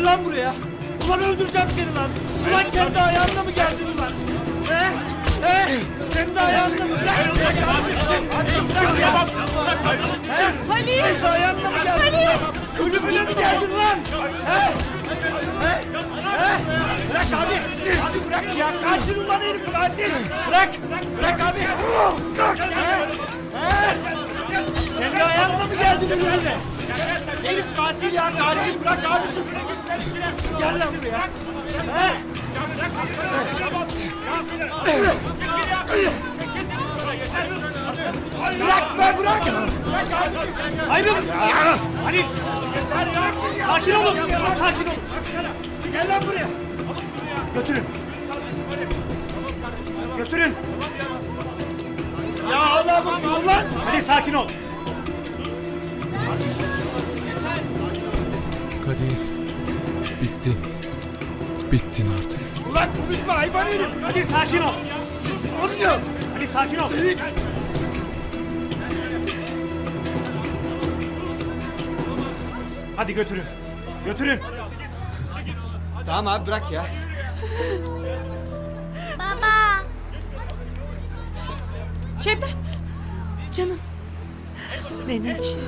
Gel lan buraya. Ulan öldüreceğim seni lan. Ulan kendi ayağınla mı geldin ulan? He? He? Kendi ayağınla mı? Bırak, bırak bırak ya. Halil! Kendi ayağınla mı geldin? Ölümüne mi geldin lan? He? He? He? Bırak abi. Abi bırak ya. Katil ulan herif katil. Bırak. Bırak abi. Kalk. He? He? Kendi ayağınla mı geldin ölümüne? Herif katil ya katil. Bırak abicim. Gel lan buraya. He? Bırak be bırak. Ayrıl! Halil! Sakin olun! Sakin olun! Gel lan buraya. Götürün! Götürün! Ya Allah bakıyor lan. Hadi sakin ol! Ulan konuşma hayvan herif. Hadi sakin ol! Konuşuyor. Hadi sakin ol! Hadi götürün! Götürün! Tamam abi bırak ya. Baba! Şebnem. Canım. Menekşe.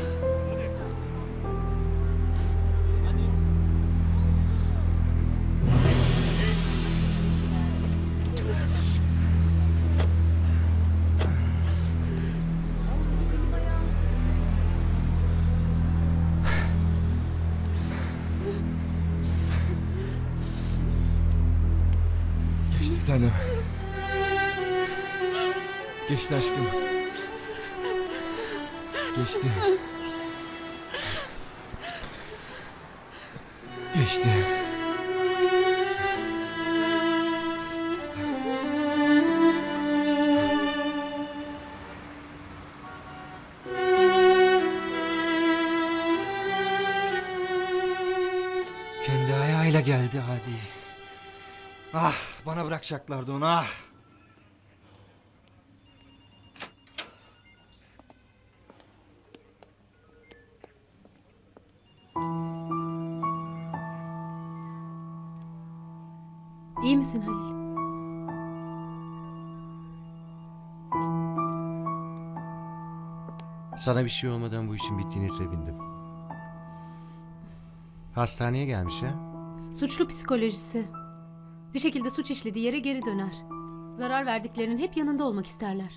Tanem. Geçti aşkım. Geçti. Geçti. Kendi ayağıyla geldi hadi. Ah bana bırakacaklardı onu ah. İyi misin Halil? Sana bir şey olmadan bu işin bittiğine sevindim. Hastaneye gelmiş ha? Suçlu psikolojisi. Bir şekilde suç işlediği yere geri döner. Zarar verdiklerinin hep yanında olmak isterler.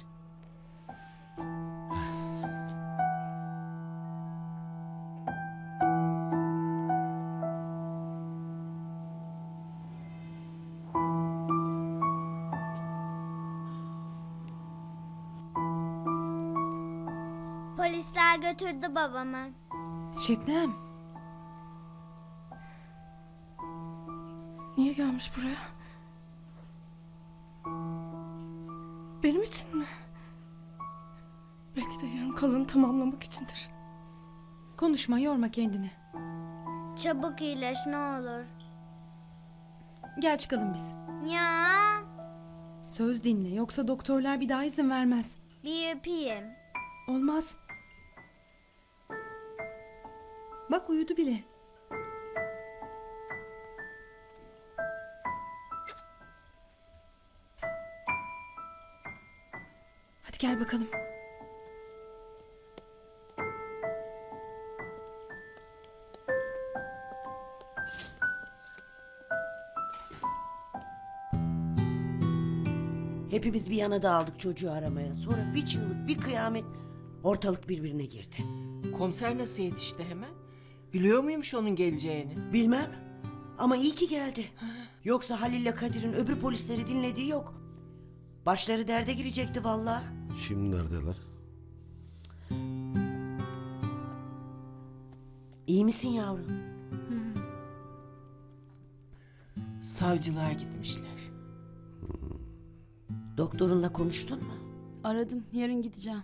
Polisler götürdü babamı. Şebnem. Niye gelmiş buraya? Benim için mi? Belki de yarım kalanı tamamlamak içindir. Konuşma, yorma kendini. Çabuk iyileş ne olur. Gel çıkalım biz. Ya Söz dinle, yoksa doktorlar bir daha izin vermez. bir öpeyim. Olmaz. Bak uyudu bile. Gel bakalım. Hepimiz bir yana dağıldık çocuğu aramaya. Sonra bir çığlık, bir kıyamet. Ortalık birbirine girdi. Komiser nasıl yetişti hemen? Biliyor muymuş onun geleceğini? Bilmem ama iyi ki geldi. Yoksa Halil'le Kadir'in öbür polisleri dinlediği yok. Başları derde girecekti vallahi. Şimdi neredeler? İyi misin yavrum? Savcılığa gitmişler. Doktorunla konuştun mu? Aradım, yarın gideceğim.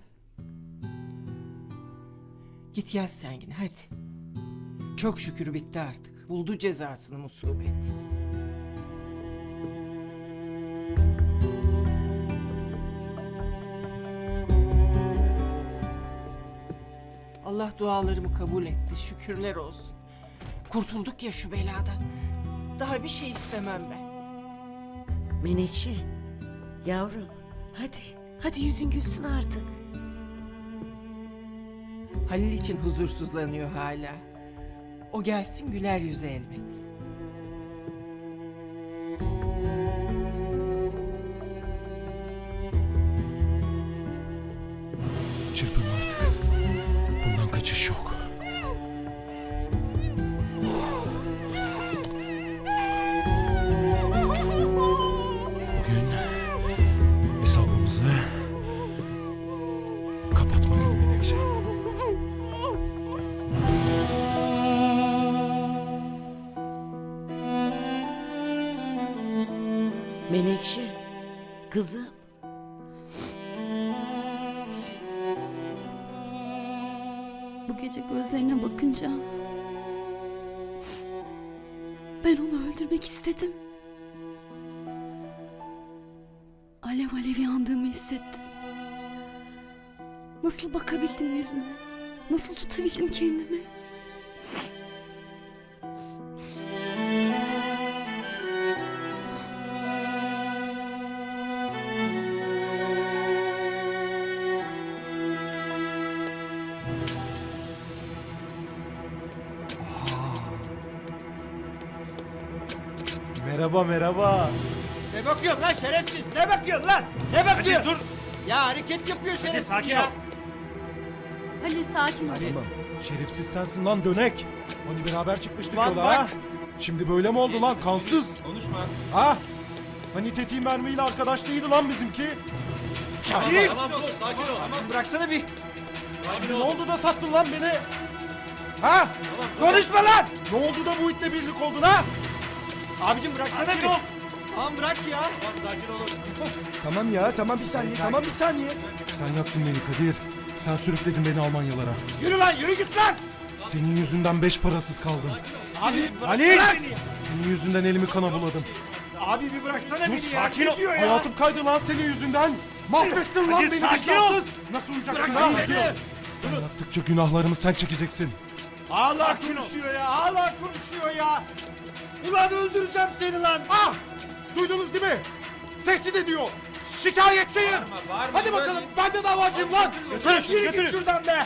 Git yaz sen yine hadi. Çok şükür bitti artık. Buldu cezasını musibet. Allah dualarımı kabul etti. Şükürler olsun. Kurtulduk ya şu beladan. Daha bir şey istemem ben. Menekşe, yavrum hadi, hadi yüzün gülsün artık. Halil için huzursuzlanıyor hala. O gelsin güler yüzü elbet. Menekşe, kızım. Bu gece gözlerine bakınca ben onu öldürmek istedim. Alev alev yandığımı hissettim. Nasıl bakabildim yüzüne? Nasıl tutabildim kendimi? Merhaba merhaba. Ne bakıyorsun lan şerefsiz? Ne bakıyorsun lan? Ne bakıyorsun? dur. Ya hareket yapıyor şerefsiz sakin ya. ol. Halil sakin ol. Tamam. Şerefsiz sensin lan dönek. Hani beraber çıkmıştık Lan yola bak. ha? Şimdi böyle mi oldu lan kansız? Konuşma. Ha? Hani tetiğin mermiyle arkadaşlıydı lan bizimki. Halil! Tamam dur sakin ol. Tamam. Bıraksana bir. Şimdi ne oldu da sattın lan beni? Ha? Konuşma lan! Ne oldu da bu itle birlik oldun ha? Abicim bıraksana Sakin bir. ol. Tamam bırak ya. Sakin olun. Tamam ya tamam bir saniye tamam bir saniye. Sen yaktın beni Kadir. Sen sürükledin beni Almanyalara. Yürü lan yürü git lan. Senin yüzünden beş parasız kaldım. Abi Halil! bırak. Senin yüzünden elimi kana buladım. Abi bir bıraksana beni ya. sakin Ne ol. diyor ya? Hayatım kaydı lan senin yüzünden. Mahvettin lan Kadir, beni sakin ol. Nasıl uyuyacaksın ha? beni. Ben yaptıkça günahlarımı sen çekeceksin. Hala Sakin ol. konuşuyor ya. Hala konuşuyor ya. Ulan öldüreceğim seni lan. Ah! Duydunuz değil mi? Tehdit ediyor. Şikayetçiyim. Bağırma, bağırma, Hadi bakalım ben de davacıyım lan. Götürün şunu götürün. git şuradan be.